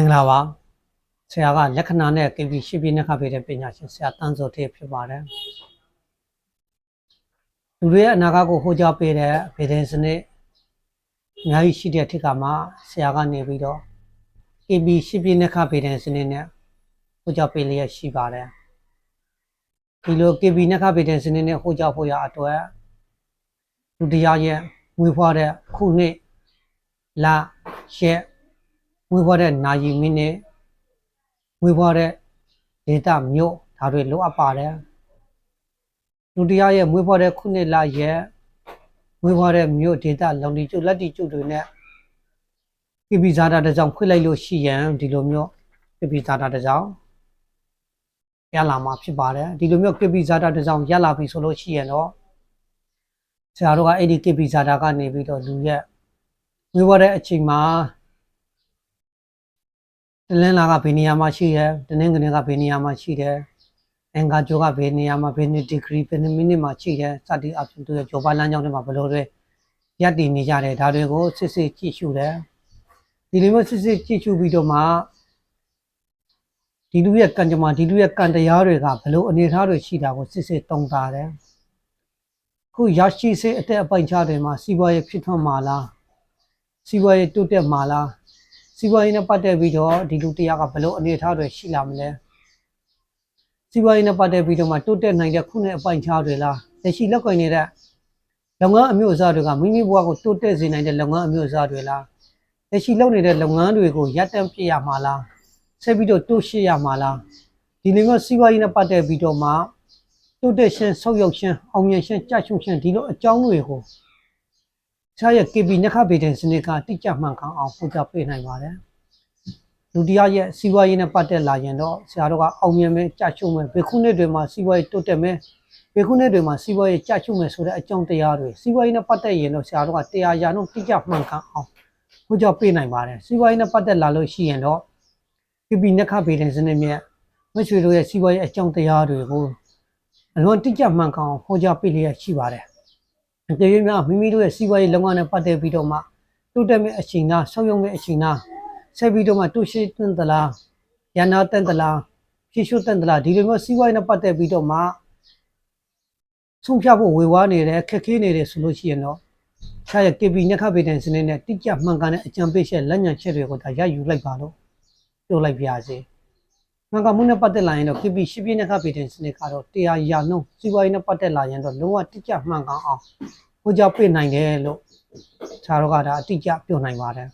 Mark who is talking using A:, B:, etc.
A: င်္ဂလာပါဆရာကလက္ခဏာနဲ့ KB ရှိပြနှခပေးတဲ့ပညာရှင်ဆရာတန်းစောထေးဖြစ်ပါတယ်လူတွေရဲ့အနာဂတ်ကိုဟောကြားပေးတဲ့ဗေဒင်စနစ်အများကြီးရှိတဲ့ထက်ကမှဆရာကနေပြီးတော့ KB ရှိပြနှခဗေဒင်စနစ်နဲ့ဟောကြားပေးလျက်ရှိပါတယ်ဒီလို KB နှခဗေဒင်စနစ်နဲ့ဟောကြားဖို့ရအတွက်လူတရားရဲ့ဝေဖွားတဲ့ခုနှစ်လရက် ဝေဖွားတဲ့နာရီမိနစ်ဝေဖွားတဲ့ဒေတာမြို့ဒါတွေလိုအပ်ပါတယ်လူတရားရဲ့ဝေဖွားတဲ့ခုနှစ်လရက်ဝေဖွားတဲ့မြို့ဒေတာလုံဒီကျုပ်လက်တီကျုပ်တွေနဲ့ပြပိဇာတာတစ်ကြောင်ဖွင့်လိုက်လို့ရှိရင်ဒီလိုမျိုးပြပိဇာတာတစ်ကြောင်ရလာမှာဖြစ်ပါတယ်ဒီလိုမျိုးပြပိဇာတာတစ်ကြောင်ရလာပြီဆိုလို့ရှိရင်တော့ဆရာတို့ကအဲ့ဒီပြပိဇာတာကနေပြီးတော့လူရဲ့ဝေဝတဲ့အချိန်မှာ တလင်းလာကဘယ်နေရာမှာရှိတယ်တနင်္ဂနွေကဘယ်နေရာမှာရှိတယ်အင်္ဂါကျိုးကဘယ်နေရာမှာဘယ်နှစ်ဒီဂရီဘယ်နှစ်မိနစ်မှာရှိတယ်စသည်အပြင်သူရဲ့ဂျောပါလမ်းကြောင်းတွေမှာဘယ်လိုတွေရပ်တည်နေကြတယ်ဒါတွေကိုစစ်စစ်ကြည့်ရှုတယ်ဒီလိုမျိုးစစ်စစ်ကြည့်ရှုပြီးတော့မှဒီလူရဲ့ကံကြမ္မာဒီလူရဲ့ကံတရားတွေကဘယ်လိုအနေအထားတွေရှိတာကိုစစ်စစ်တုံးတာတယ်ခုရရှိစေအတက်အပိုင်ချတွေမှာစီးပွားရေးဖြစ်ထွန်းမှာလားစီးပွားရေးတိုးတက်မှာလား စီးပွားရေးနဲ့ပတ်သက်ပြီးတော့ဒီလူတရားကဘယ်လိုအနေအထားတွေရှိလာမလဲစီးပွားရေးနဲ့ပတ်သက်ပြီးတော့မှတိုးတက်နိုင်တဲ့ခုနှစ်အပိုင်ချတွေလားလက်ရှိလက်ကိုင်နေတဲ့လုပ်ငန်းအမျိုးအစားတွေကမိမိဘဝကိုတိုးတက်စေနိုင်တဲ့လုပ်ငန်းအမျိုးအစားတွေလားလက်ရှိလုပ်နေတဲ့လုပ်ငန်းတွေကိုရပ်တန့်ပြရမှာလားဆက်ပြီးတော့တိုးရှိရမှာလားဒီလိုမျိုးစီးပွားရေးနဲ့ပတ်သက်ပြီးတော့မှတိုးတက်ရှင်ဆောက်ရောက်ရှင်အောင်မြင်ရှင်ကြရှုရှင်ဒီလိုအကြောင်းတွေကို ဆရာရဲ့ KB နခဗေဒင်စနစ်ကတိကျမှန်ကန်အောင်ဖော်ပြပေးနိုင်ပါတယ်လူတရားရဲ့စီးပွားရေးနဲ့ပတ်သက်လာရင်တော့ဆရာတို့ကအောင်မြင်မယ်ကြရှုမယ်ဘယ်ခုနှစ်တွေမှာစီးပွားရေးတိုးတက်မယ်ဘယ်ခုနှစ်တွေမှာစီးပွားရေးကြရှုမယ်ဆိုတဲ့အကြောင်းတရားတွေစီးပွားရေးနဲ့ပတ်သက်ရင်တော့ဆရာတို့ကတရားရာနှုန်းတိကျမှန်ကန်အောင်ဟိုကြောင့်ပေးနိုင်ပါတယ်စီးပွားရေးနဲ့ပတ်သက်လာလို့ရှိရင်တော့ PP နက်ခဗေဒင်စနစ်မြတ်မွေးချွေတို့ရဲ့စီးပွားရေးအကြောင်းတရားတွေကိုအလွန်တိကျမှန်ကန်အောင်ဟောကြားပေးလျက်ရှိပါတယ် အကြိမ်များမိမိတို့ရဲ့စီးပွားရေးလုပ်ငန်းနဲ့ပတ်သက်ပြီးတော့မှတိုးတက်မဲ့အချိန်သားဆောက်ရုံမဲ့အချိန်သားဆက်ပြီးတော့မှတိုးရှိတန်တလားရနာတန်တလားဖြည့်ရှုတန်တလားဒီလိုမျိုးစီးပွားရေးနဲ့ပတ်သက်ပြီးတော့မှဆုံးဖြတ်ဖို့ဝေဝါးနေတယ်ခက်ခဲနေတယ်ဆိုလို့ရှိရင်တော့ဆရာရဲ့ KB ညခဗေဒန်စနစ်နဲ့တိကျမှန်ကန်တဲ့အကြံပေးချက်လက်ညံချက်တွေကိုဒါရယူလိုက်ပါလို့ပြောလိုက်ပါရစေ။ မှန်ကန်မှုနဲ့ပတ်သက်လာရင်တော့ KB ရှိပြညခဗေဒန်စနစ်ကတော့တရားရာနှုန်းစီးပွားရေးနဲ့ပတ်သက်လာရင်တော့လုံးဝတိကျမှန်ကန်အောင်ဟောကြားပေးနိုင်တယ်လို့ဆရာတို့ကဒါအတိအကျပြောနိုင်ပါတယ်